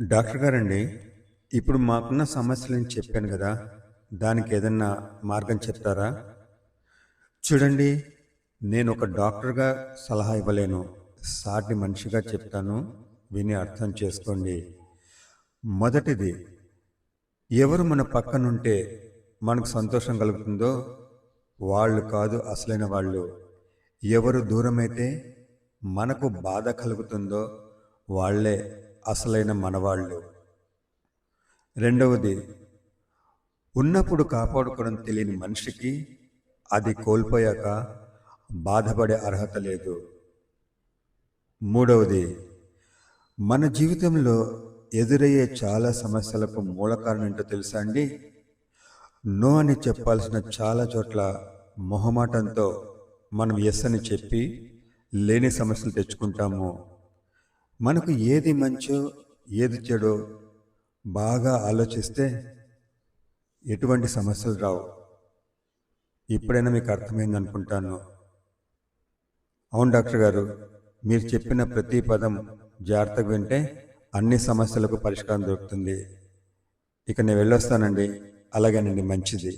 Doctor గారండి ఇప్పుడు మాకున్న సమస్యలని చెప్పాను కదా దానికి ఏదన్నా మార్గం చెప్తారా? చూడండి నేను ఒక డాక్టర్గా సలహా ఇవ్వలేను సాటి మనిషిగా చెప్తాను విని అర్థం చేసుకోండి. మొదటిది ఎవరు మన పక్కనుంటే మనకు సంతోషం కలుగుతుందో వాళ్ళు కాదు అసలైన వాళ్ళు. ఎవరు దూరమైతే మనకు బాధ కలుగుతుందో వాళ్ళే అసలైన మనవాళ్ళు. రెండవది ఉన్నప్పుడు కాపాడుకోవడం తెలియని మనిషికి అది కోల్పోయాక బాధపడే అర్హత లేదు. మూడవది మన జీవితంలో ఎదురయ్యే చాలా సమస్యలకు మూల కారణం ఏంటో తెలుసా అండి? నో అని చెప్పాల్సిన చాలా చోట్ల మొహమాటంతో మనం ఎస్ అని చెప్పి లేని సమస్యలు తెచ్చుకుంటాము. మనకు ఏది మంచో ఏది చెడో బాగా ఆలోచిస్తే ఎటువంటి సమస్యలు రావు. ఇప్పుడైనా మీకు అర్థమైంది అనుకుంటాను అవును డాక్టర్ గారు మీరు చెప్పిన ప్రతి పదం జాగ్రత్తగా వింటే అన్ని సమస్యలకు పరిష్కారం దొరుకుతుంది. ఇక నేను వెళ్ళొస్తానండి. అలాగేనండి మంచిది.